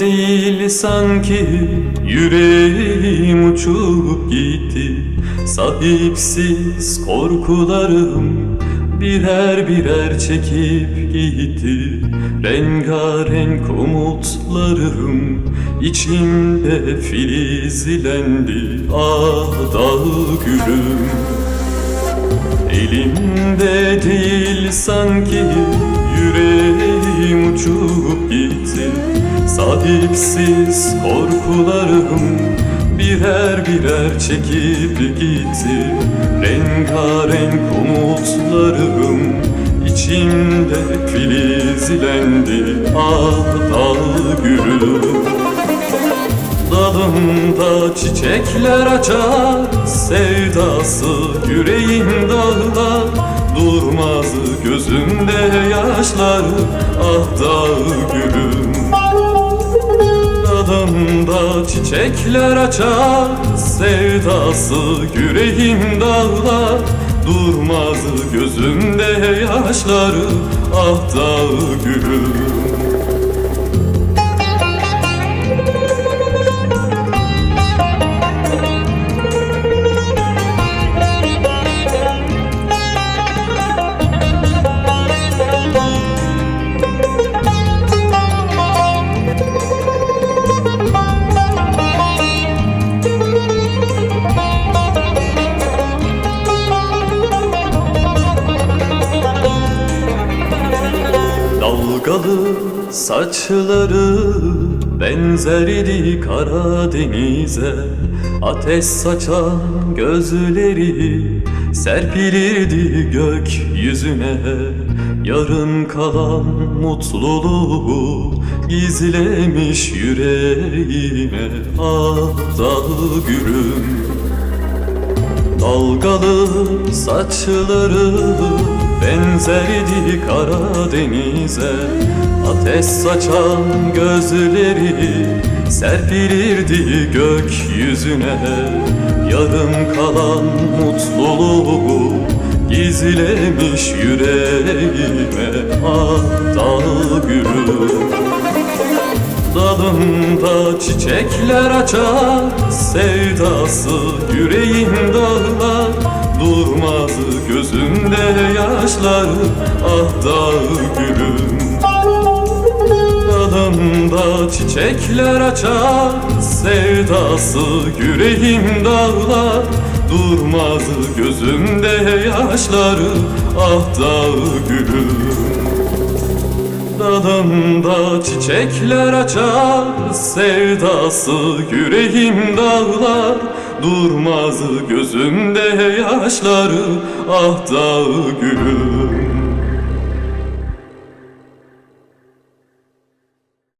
Değil sanki yüreğim uçup gitti. Sahipsiz korkularım birer birer çekip gitti. Rengarenk umutlarım içimde filizlendi. Ah dağ gülüm. Elimde değil sanki yüreğim uçup gitti Sahipsiz korkularım birer birer çekip gitti. Rengarenk umutlarım içimde filizlendi. Ah dağ gülüm Dalımda çiçekler açar Sevdası yüreğim dağlar Durmaz gözümde yaşlar Ah dağ gülüm Dalımda çiçekler açar Sevdası yüreğim dağlar. Durmaz gözümde yaşlar Ah dağ gülüm saçları benzerdi Karadeniz'e. Ateş saçan gözleri serpilirdi gökyüzüne. Yarın kalan mutluluğu gizlemiş yüreğime. Ah dağ gülüm. Dalgalı saçları benzerdi Karadeniz'e Ateş saçan gözleri serpilirdi gökyüzüne. Yarım kalan mutluluğu gizlemiş yüreğime. Ah dağ gülüm Dalımda çiçekler açar Sevdası yüreğim dağlar. Durmaz gözümde yaşlar Ah dağ gülüm Dalımda çiçekler açar Sevdası yüreğim dağlar. Durmaz gözümde yaşlar Ah dağ gülüm Dalımda çiçekler açar Sevdası yüreğim dağlar. Durmaz gözümde yaşları Ah dağ gülüm